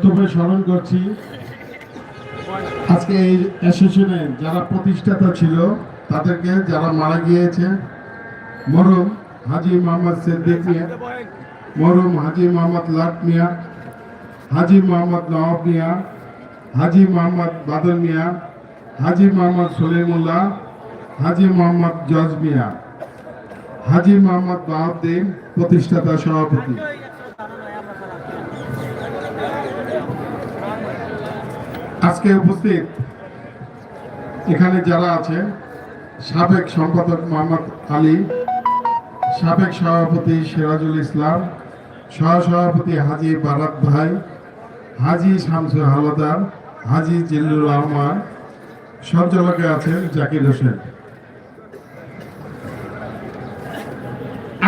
প্রথমে স্মরণ করছি। আজকে এই অ্যাসোসিয়েশনে যারা প্রতিষ্ঠাতা ছিল, তাদেরকে যারা মারা গিয়েছে মরুম হাজি মোহাম্মদ সিদ্দিক মিয়া মরুম হাজি মোহাম্মদ লাট মিয়া, হাজি মোহাম্মদ নওয়াব মিয়া, হাজি মোহাম্মদ বাদল মিয়া, হাজি মোহাম্মদ সলিমুল্লাহ, হাজি মোহাম্মদ জজ মিয়া, হাজি মোহাম্মদ বাহাউদ্দিন প্রতিষ্ঠাতা সভাপতি। আজকে উপস্থিত এখানে যারা আছে, সাবেক সম্পাদক মোহাম্মদ আলী, সাবেক সভাপতি সিরাজুল ইসলাম, সহসভাপতি হাজি বারাত ভাই, হাজি শামসুল হালদার হাজি জিল্লুর রহমান, সঞ্চালকে আছেন জাকির হোসেন।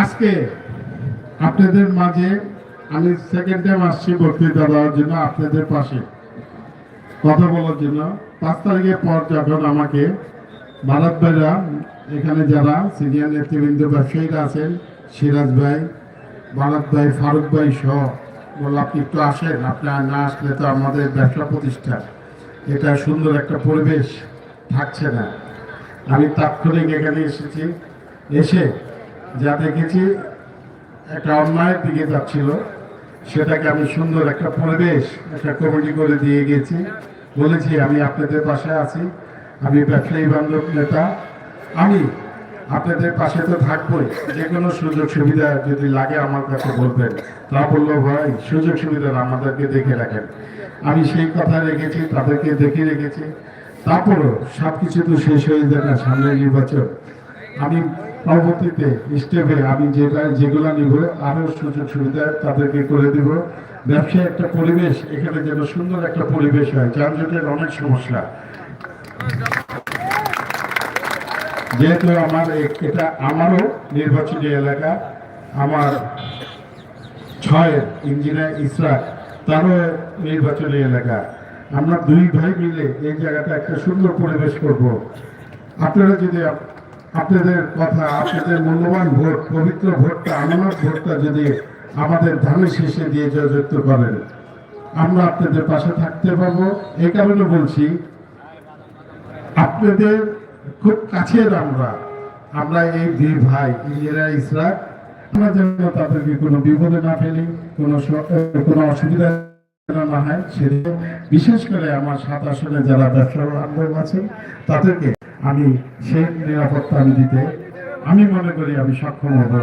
আজকে আপনাদের মাঝে আমি সেকেন্ড টাইম আসছি বক্তৃতা দেওয়ার জন্য আপনাদের পাশে। কথা বলার জন্য। পাঁচ তারিখের পর যখন আমাকে ভারত ভাইরা, এখানে যারা সিনিয়র নেতৃবৃন্দ ব্যবসায়ীরা আছেন, সিরাজ ভাই, ভারত ভাই, ফারুক ভাই সহ বলল আপনি একটু আসেন, আপনার না আসলে তো আমাদের ব্যবসা প্রতিষ্ঠান। এটা সুন্দর একটা পরিবেশ থাকছে না। আমি তাৎক্ষণিক এখানে এসেছি। এসে যা দেখেছি, একটা অন্যায়ের দিকে যাচ্ছিল। সেটাকে আমি সুন্দর একটা পরিবেশ, একটা কমিটি করে দিয়ে গেছি। বলেছি, আমি আপনাদের পাশে আছি। আমি ব্যবসায়ী বান্ধব নেতা। আমি আপনাদের পাশে তো থাকবোই। যে কোনো সুযোগ সুবিধা যদি লাগে আমার কাছে বলবেন। তা বলল, ভাই, সুযোগ সুবিধা আমাদেরকে দেখে রাখেন। আমি সেই কথা রেখেছি, তাদেরকে দেখে রেখেছি। তারপরও সব কিছু তো শেষ হয়ে যায় না সামনে নির্বাচন। আমি পরবর্তীতে স্টেপে আমি যেটা যেগুলো নিব, আরও সুযোগ সুবিধা তাদেরকে করে দিব। ব্যবসায় একটা পরিবেশ, এখানে যেন সুন্দর একটা পরিবেশ হয় যানজটের অনেক সমস্যা। যেহেতু আমার এটা আমারও নির্বাচনী এলাকা, আমার ছয় ইঞ্জিনিয়ার ইসরাক তারও নির্বাচনী এলাকা। আমরা দুই ভাই মিলে এই জায়গাটা একটা সুন্দর পরিবেশ করব। আপনারা যদি আপনাদের কথা, আপনাদের মূল্যবান ভোট, পবিত্র ভোটটা, আমানত ভোটটা যদি আমাদের ধানের শেষে দিয়ে জয়যুক্ত করেন, আমরা আপনাদের পাশে থাকতে পারব। এই কারণে বলছি, আপনাদের খুব কাছের আমরা আমরা এই দুই ভাই ইঞ্জিনিয়ার ইসরাক আমরা যেন তাদেরকে কোনো বিপদে না ফেলি, কোনো কোনো অসুবিধা না হয়, সেদিকে বিশেষ করে আমার সাত আসনে যারা ব্যবসা বান্ধব আছেন, তাদেরকে আমি সেই নিরাপত্তা আমি দিতে আমি মনে করি আমি সক্ষম হব।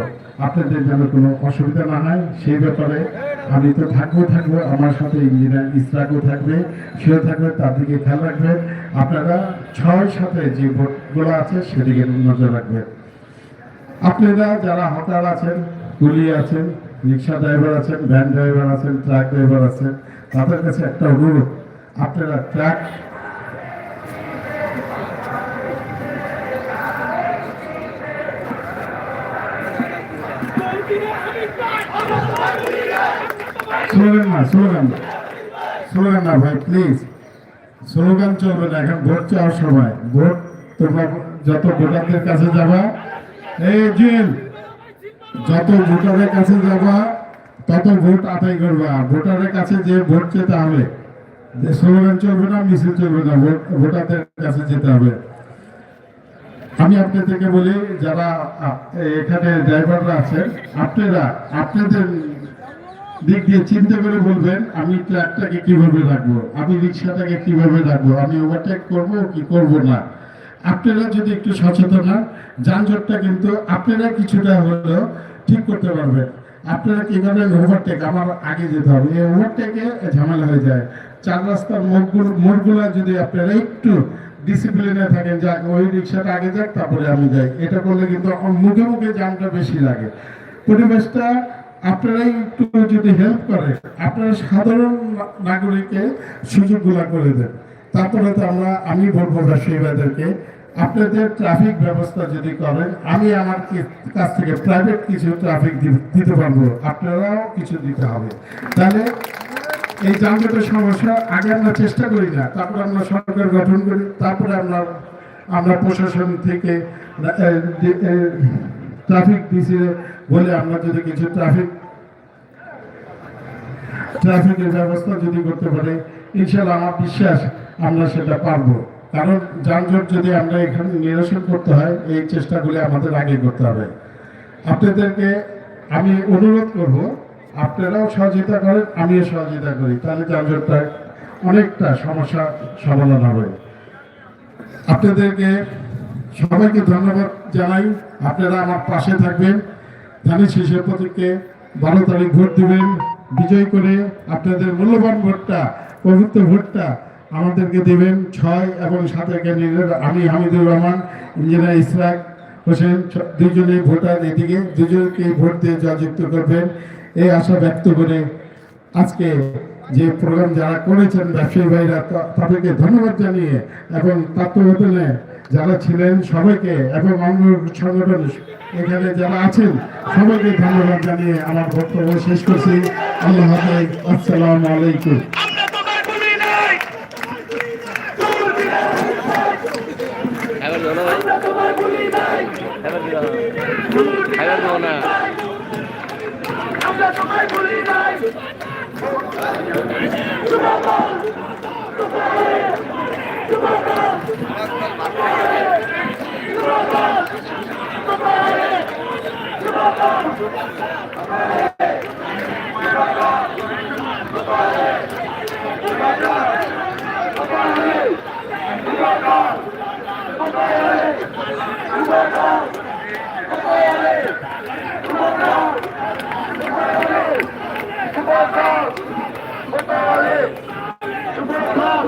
আপনাদের যেন কোনো অসুবিধা না হয়, সেই ব্যাপারে আমি তো থাকব থাকব, আমার সাথে ইঞ্জিনিয়ার ইসরাকও থাকবে, সেও থাকবে, তার দিকে খেয়াল রাখবে আপনারা ছয় সাথে যে ভোটগুলো আছে, সেদিকে নজর রাখবেন। আপনারা যারা হকার আছেন, কুলি আছেন, রিক্সা ড্রাইভার আছেন, ভ্যান ড্রাইভার আছেন, ট্রাক ড্রাইভার আছেন, তাদের কাছে একটা অনুরোধ, আপনারা ট্রাক স্লোগান না স্লোগান স্লোগান না ভাই প্লিজ স্লোগান চলবে না, এখন ভোট চাওয়ার সময়। ভোট তোমরা যত ভোটারদের কাছে যাবা, এই জিল, যত ভোটারের কাছে যাবা, তত ভোট আদায় করবা। ভোটারের কাছে যে ভোট যেতে হবে, যে স্লোগান চলবে না, মিছিল চলবে না, ভোট ভোটারদের কাছে যেতে হবে। আমি আপনাদেরকে বলি, যারা এখানে ড্রাইভাররা আছেন, আপনারা আপনাদের দিক দিয়ে চিন্তা করে বলবেন, আমি ট্রাকটাকে কীভাবে রাখব, আমি রিক্সাটাকে কীভাবে রাখব, আমি ওভারটেক করব কি করব না। আপনারা যদি একটু সচেতন হন, যানজটটা কিন্তু আপনারা কিছুটা হলেও ঠিক করতে পারবেন। আপনারা কি করেন ওভারটেক আমার আগে যেতে হবে। এই ওভারটেকে ঝামেলা হয়ে যায়। চার রাস্তার মোড়গুলো মোড়গুলো যদি আপনারা একটু ডিসিপ্লিনে থাকেন, যাক, ওই রিক্সাটা আগে যাক, তারপরে আমি যাই। এটা করলে কিন্তু মুখে মুখে জামটা বেশি লাগে। পরিবেশটা, আপনারাই একটু যদি হেল্প করে, আপনারা সাধারণ নাগরিককে সুযোগগুলো করে দেন। তারপরে তো আমরা, আমি বলব ব্যবসায়ীদেরকে আপনাদের ট্রাফিক ব্যবস্থা যদি করেন, আমি আমার কাছ থেকে প্রাইভেট কিছু ট্রাফিক দিতে পারব। আপনারাও কিছু দিতে হবে। তাহলে এই যানজটের সমস্যা, আগে আমরা চেষ্টা করি না, তারপরে আমরা সরকার গঠন করি, তারপরে আমরা আমরা প্রশাসন থেকে ট্রাফিক ডিসি বলে আমরা যদি কিছু ট্রাফিক ট্রাফিকের ব্যবস্থা যদি করতে পারে ইনশাল্লাহ আমার বিশ্বাস আমরা সেটা পারব। কারণ যানজট যদি আমরা এখানে নিরসন করতে হয়, এই চেষ্টাগুলি আমাদের আগে করতে হবে। আপনাদেরকে আমি অনুরোধ করব আপনারাও সহযোগিতা করেন, আমিও সহযোগিতা করি। তাহলে যানজটটা অনেকটা সমস্যা সমাধান হবে। আপনাদেরকে সবাইকে ধন্যবাদ জানাই। আপনারা আমার পাশে থাকবেন। ধানের শীষের প্রতীককে বারো তারিখ ভোট দেবেন। বিজয় করে আপনাদের মূল্যবান ভোটটা, পবিত্র ভোটটা আমাদেরকে দেবেন। ছয় এবং সাত ক্যান্ডিডেট আমি হামিদুর রহমান, ইঞ্জিনিয়ার ইসরাক হোসেন দুজনেই ভোটার এদিকে, দুজনকে ভোট দিয়ে জয়যুক্ত করবেন। এই আশা ব্যক্ত করে আজকে যে প্রোগ্রাম যারা করেছেন ব্যবসায়ী ভাইরা তাদেরকে ধন্যবাদ জানিয়ে এবং তত্ত্বাবধানে যারা ছিলেন সবাইকে এবং অঙ্গ সংগঠন এখানে যারা আছেন, সবাইকে ধন্যবাদ জানিয়ে আমার বক্তব্য শেষ করছি। আল্লাহ হাফেজ, আসসালামু আলাইকুম। আমরা তোমার ভূমি নাই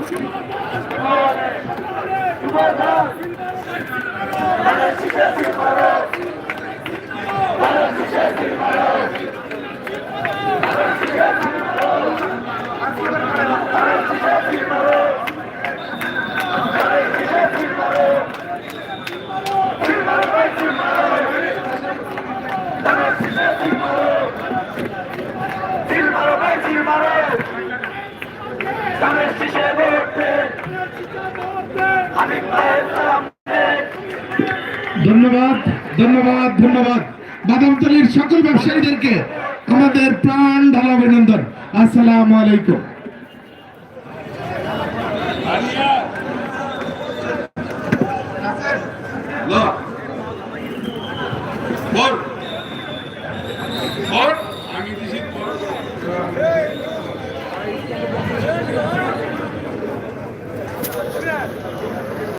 সিল মারো ভাই সিল মারো ধানের শীষে ভোট দে হাবিব ভাইয়ের সালাম দে ধন্যবাদ ধন্যবাদ ধন্যবাদ। বাদামতলির সকল ব্যবসায়ীদেরকে আমাদের প্রাণ ঢালা অভিনন্দন। আসসালামু আলাইকুম। বল